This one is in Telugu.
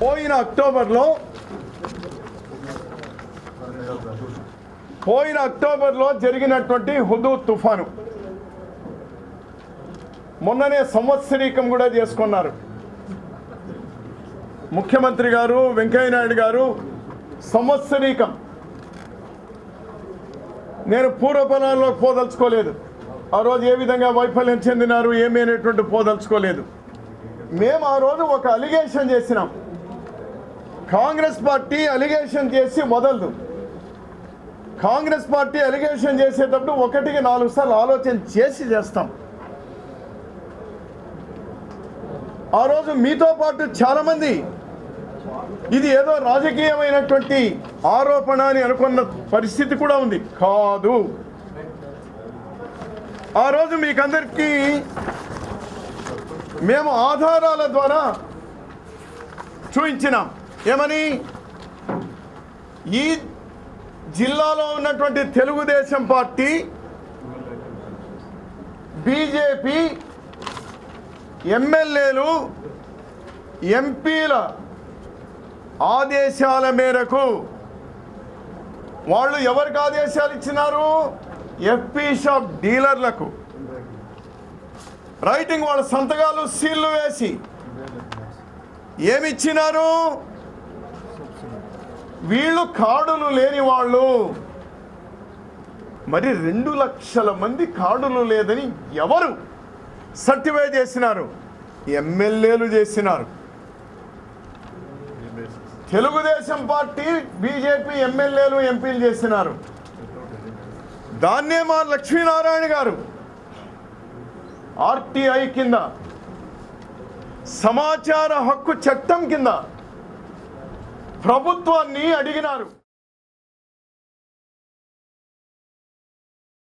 పోయిన అక్టోబర్లో పోయిన అక్టోబర్లో జరిగినటువంటి హుదూ తుఫాను. మొన్ననే సంవత్సరీకం కూడా చేసుకున్నారు. ముఖ్యమంత్రి గారు వెంకయ్యనాయుడు గారు సంవత్సరీకం. నేను పూర్వపరాల్లో పోదలుచుకోలేదు. ఆ రోజు ఏ విధంగా వైఫల్యం చెందినారు ఏమీ అనేటువంటి పోదలుచుకోలేదు. మేము ఆ రోజు ఒక అలిగేషన్ చేసినాం. కాంగ్రెస్ పార్టీ అలిగేషన్ చేసి వదలదు కాంగ్రెస్ పార్టీ అలిగేషన్ చేసేటప్పుడు ఒకటికి నాలుగు సార్లు ఆలోచన చేసి చేస్తాం. ఆ రోజు మీతో పాటు చాలామంది ఇది ఏదో రాజకీయమైనటువంటి ఆరోపణ అని అనుకున్న పరిస్థితి కూడా ఉంది. కాదు. ఆ రోజు మీకందరికీ మేము ఆధారాల ద్వారా చూపించినాం ఏమని? ఈ జిల్లాలో ఉన్నటువంటి తెలుగుదేశం పార్టీ బీజేపీ ఎమ్మెల్యేలు ఎంపీల ఆదేశాల మేరకు వాళ్ళు ఎవరికి ఆదేశాలు ఇచ్చినారు? FP shop డీలర్లకు. రైటింగ్ వాళ్ళ సంతకాలు సీళ్ళు వేసి. ఏమిచ్చినారు? వీళ్ళు కార్డులు లేని వాళ్ళు. మరి రెండు లక్షల మంది కార్డులు లేదని ఎవరు సర్టిఫై చేసినారు? ఎమ్మెల్యేలు చేసినారు. తెలుగుదేశం పార్టీ బీజేపీ ఎమ్మెల్యేలు ఎంపీలు చేసినారు. దాన్నే మా లక్ష్మీనారాయణ గారు ఆర్టీఐ కింద సమాచార హక్కు చట్టం కింద ప్రభుత్వాన్ని అడిగినారు.